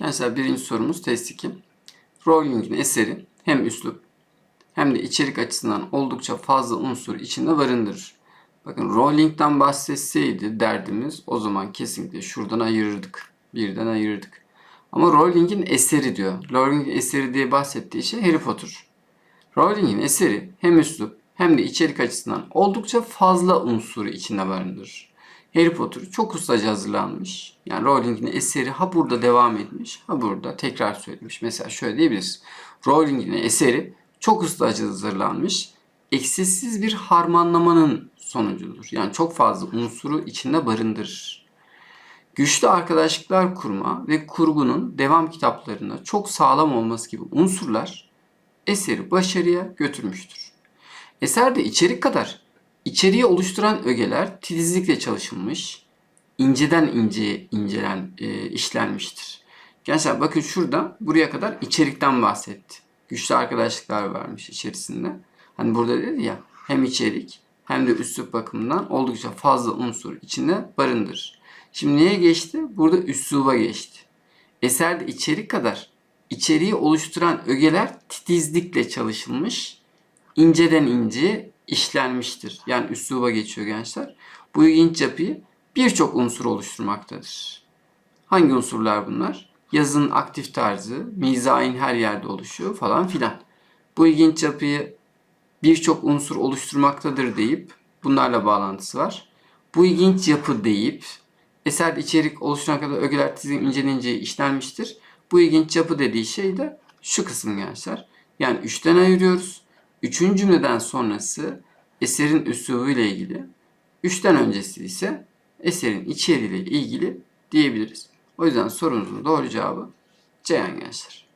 Gençler birinci sorumuz test 2. Rowling'in eseri hem üslup hem de içerik açısından oldukça fazla unsur içinde barındırır. Bakın Rowling'den bahsetseydi derdimiz o zaman kesinlikle şuradan ayırırdık. Birden ayırırdık. Ama Rowling'in eseri diyor. Rowling'in eseri diye bahsettiği şey Harry Potter. Rowling'in eseri hem üslup hem de içerik açısından oldukça fazla unsuru içinde barındırır. Harry Potter çok ustaca hazırlanmış. Yani Rowling'in eseri ha burada devam etmiş ha burada tekrar söylemiş. Mesela şöyle diyebiliriz. Rowling'in eseri çok ustaca hazırlanmış. Eksiksiz bir harmanlamanın sonucudur. Yani çok fazla unsuru içinde barındırır. Güçlü arkadaşlıklar kurma ve kurgunun devam kitaplarında çok sağlam olması gibi unsurlar eseri başarıya götürmüştür. Eserde içerik kadar içeriği oluşturan ögeler titizlikle çalışılmış, inceden inceye incelen, e, işlenmiştir. Gençler bakın şurada buraya kadar içerikten bahsetti. Güçlü arkadaşlıklar vermiş içerisinde. Hani burada dedi ya hem içerik hem de üslup bakımından oldukça fazla unsur içinde barındırır. Şimdi neye geçti? Burada üsluba geçti. Eserde içerik kadar içeriği oluşturan ögeler titizlikle çalışılmış, inceden inceye işlenmiştir. Yani üsluba geçiyor gençler. Bu ilginç yapıyı birçok unsur oluşturmaktadır. Hangi unsurlar bunlar? Yazının aktif tarzı, mizahin her yerde oluşuyor falan filan. Bu ilginç yapıyı birçok unsur oluşturmaktadır deyip bunlarla bağlantısı var. Bu ilginç yapı deyip eser içerik oluşturan kadar ögeler tizim inceden inceye işlenmiştir. Bu ilginç yapı dediği şey de şu kısım gençler. Yani üçten ayırıyoruz. Üçüncü cümleden sonrası eserin üslubu ile ilgili. Üçten öncesi ise eserin içeriğiyle ilgili diyebiliriz. O yüzden sorunuzun doğru cevabı Ceyhan gençler.